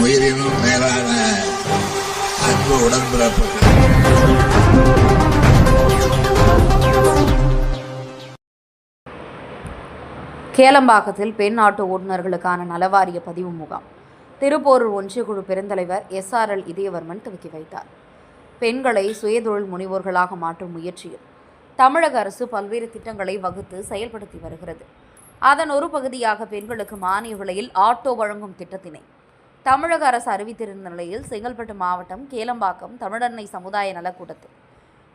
உயிரினும் மேலான அன்பு உடன்பிறப்புகள். கேளம்பாக்கத்தில் பெண் ஆட்டோ ஓட்டுநர்களுக்கான நலவாரிய பதிவு முகாம். திருப்போரூர் ஒன்றியக்குழு பெருந்தலைவர் எஸ்ஆர்எல் இதயவர்மன் துவக்கி வைத்தார். பெண்களை சுயதொழில் முனைவோர்களாக மாற்றும் முயற்சியில் தமிழக அரசு பல்வேறு திட்டங்களை வகுத்து செயல்படுத்தி வருகிறது. அதன் ஒரு பகுதியாக பெண்களுக்கு மானிய விலையில் ஆட்டோ வழங்கும் திட்டத்தினை தமிழக அரசு அறிவித்திருந்த நிலையில் செங்கல்பட்டு மாவட்டம் கேளம்பாக்கம் தமிழன்னை சமுதாய நலக்கூட்டத்தில்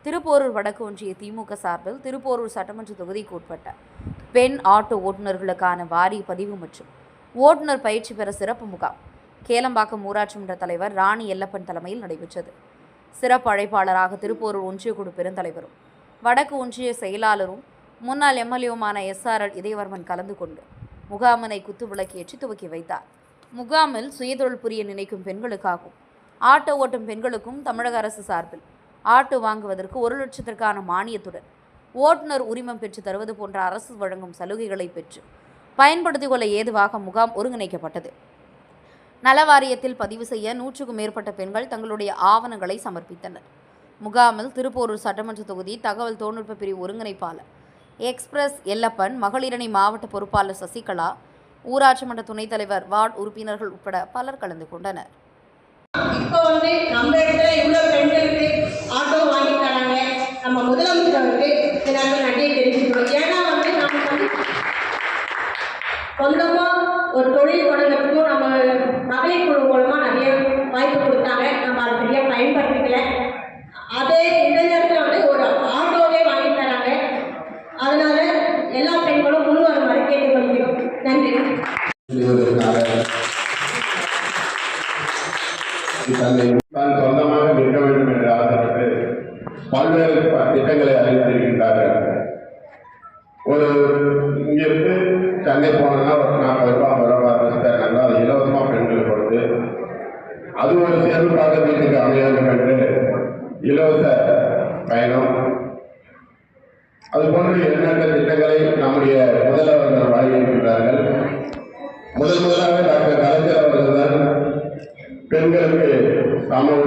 திருப்போரூர் வடக்கு ஒன்றிய திமுக சார்பில் திருப்போரூர் சட்டமன்ற தொகுதிக்கு உட்பட்ட பெண் ஆட்டோ ஓட்டுநர்களுக்கான வாரிய பதிவு மற்றும் ஓட்டுநர் பயிற்சி பெற சிறப்பு முகாம் கேளம்பாக்கம் ஊராட்சி மன்ற தலைவர் ராணி எல்லப்பன் தலைமையில் நடைபெற்றது. சிறப்பு அழைப்பாளராக திருப்போரூர் ஒன்றியக்குழு பெருந்தலைவரும் வடக்கு ஒன்றிய செயலாளரும் முன்னாள் எம்எல்ஏவுமான எஸ்ஆர்எல் இதயவர்மன் கலந்து கொண்டு முகாமினை குத்து விளக்கேற்றி துவக்கி வைத்தார். முகாமில் சுயதொழில் புரிய நினைக்கும் பெண்களுக்காகும். ஆட்டோ ஓட்டும் பெண்களுக்கும் தமிழக அரசு சார்பில் ஆட்டோ வாங்குவதற்கு ஒரு லட்சத்திற்கான மானியத்துடன் ஓட்டுநர் உரிமம் பெற்று தருவது போன்ற அரசு வழங்கும் சலுகைகளை பெற்று பயன்படுத்திக் கொள்ள ஏதுவாக முகாம் ஒருங்கிணைக்கப்பட்டது. நலவாரியத்தில் பதிவு செய்ய நூற்றுக்கும் மேற்பட்ட பெண்கள் தங்களுடைய ஆவணங்களை சமர்ப்பித்தனர். முகாமில் திருப்போரூர் சட்டமன்ற தொகுதி தகவல் தொழில்நுட்ப பிரிவு ஒருங்கிணைப்பாளர் எக்ஸ்பிரஸ் எல்லப்பன் மகளிரணி மாவட்ட பொறுப்பாளர் சசிகலா ஊராட்சி மன்ற துணைத் தலைவர் வார்டு உறுப்பினர்கள் உட்பட பலர் கலந்து கொண்டனர். இப்போ வந்து நம்ம இடத்துல இவ்வளோ பெண்களுக்கு ஆட்டோ வாங்கி தராங்க. நம்ம முதலமைச்சருக்கு எல்லாருமே நன்றியை தெரிஞ்சுக்கணும். ஏன்னா வந்து நம்ம வந்து சொந்தமாக ஒரு தொழில் தொடங்கிறதுக்கும் நம்ம மகளிர் குழு மூலமாக நிறைய வாய்ப்பு கொடுத்தாங்க. நம்ம அதை சரியாக பயன்படுத்திக்கல அதே இந்த நேரத்தில் வந்து ஒரு ஆட்டோவே வாங்கி தராங்க அதனால எல்லா பெண்களும் முன் வருமாறு கேட்டுக்கொள்கிறோம் நன்றி செய்வதற்காக தன்னை தான் சொந்தமாக நிற்க வேண்டும் என்று ஆசைப்பட்டு பல்வேறு திட்டங்களை அறிவித்திருக்கின்றார்கள். ஒரு இங்கிருந்து சென்னை போனோம்னா ஒரு நாற்பது ரூபா ஐம்பது ரூபா பஸ் அது இலவசமாக பெண்களுக்கு கொடுத்து அது ஒரு சேமிப்பாக வீட்டுக்கு அமைய வேண்டும் என்று இலவச பயணம். அது போன்ற எண்ணற்ற திட்டங்களை நம்முடைய முதல்வர்கள் வழங்கியிருக்கிறார்கள்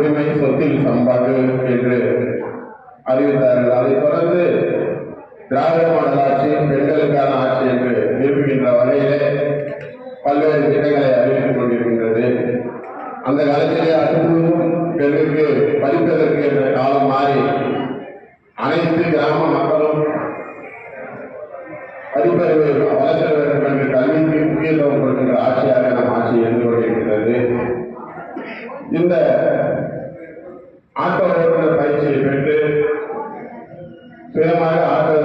உரிமை சொத்தில் சம்பாடு என்று அறிவித்தார்கள். அதைத் தொடர்ந்து திராவிட மாடல் ஆட்சி பெண்களுக்கான ஆட்சி என்று நிரூபிக்கின்ற வகையிலே பல்வேறு திட்டங்களை அறிவித்துக் கொண்டிருக்கின்றது. அந்த காலத்திலே அடுத்ததும் பெண்களுக்கு படிப்பதற்கு என்ற காலம் மாறி அனைத்து கிராம மக்களும் படிப்பறிவு வளர்ச்சி வேண்டும் என்று கல்விக்கு முக்கியத்துவம் கொடுக்கின்ற ஆட்சியாக நம் ஆட்சி இருந்து கொண்டிருக்கிறது இந்த ஆட்டோ ஓட்டுநர் பயிற்சியை பெற்று சுயமாக ஆட்டோ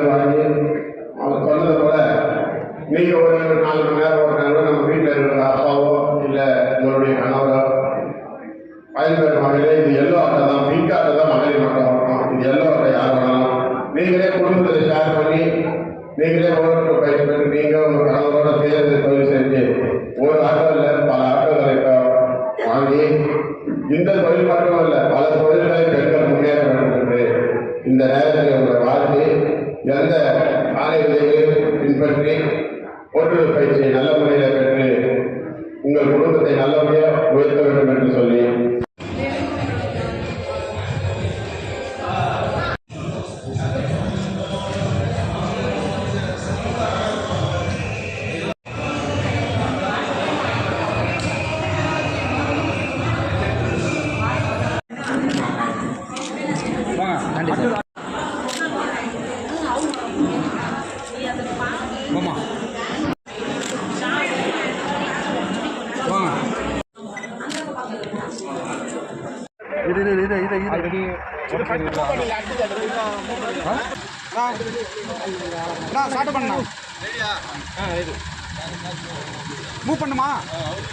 இந்த நேரத்தில் உங்களை வாழ்த்து எந்த காலை விதிகளையும் பின்பற்றி ஓட்டுநர் பயிற்சியை நல்ல போமா வாங்க. இது இது இது இது இது ஆல்ரெடி நான் ஸ்டார்ட் பண்ணா. ஆ இது. மூவ் பண்ணுமா?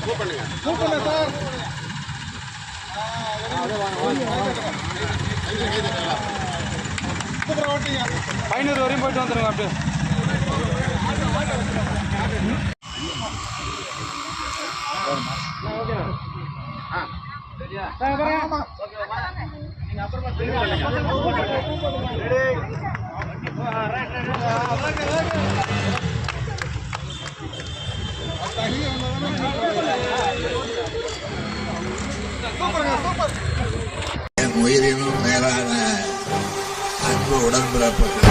மூவ் பண்ணுங்க மூவ் பண்ணு சார் ஐநூறு வரையும் போயிட்டு வந்துடுங்க அப்படியே. சூப்பருங்க சூப்பர். அன்பு உடன்பிறப்புகள்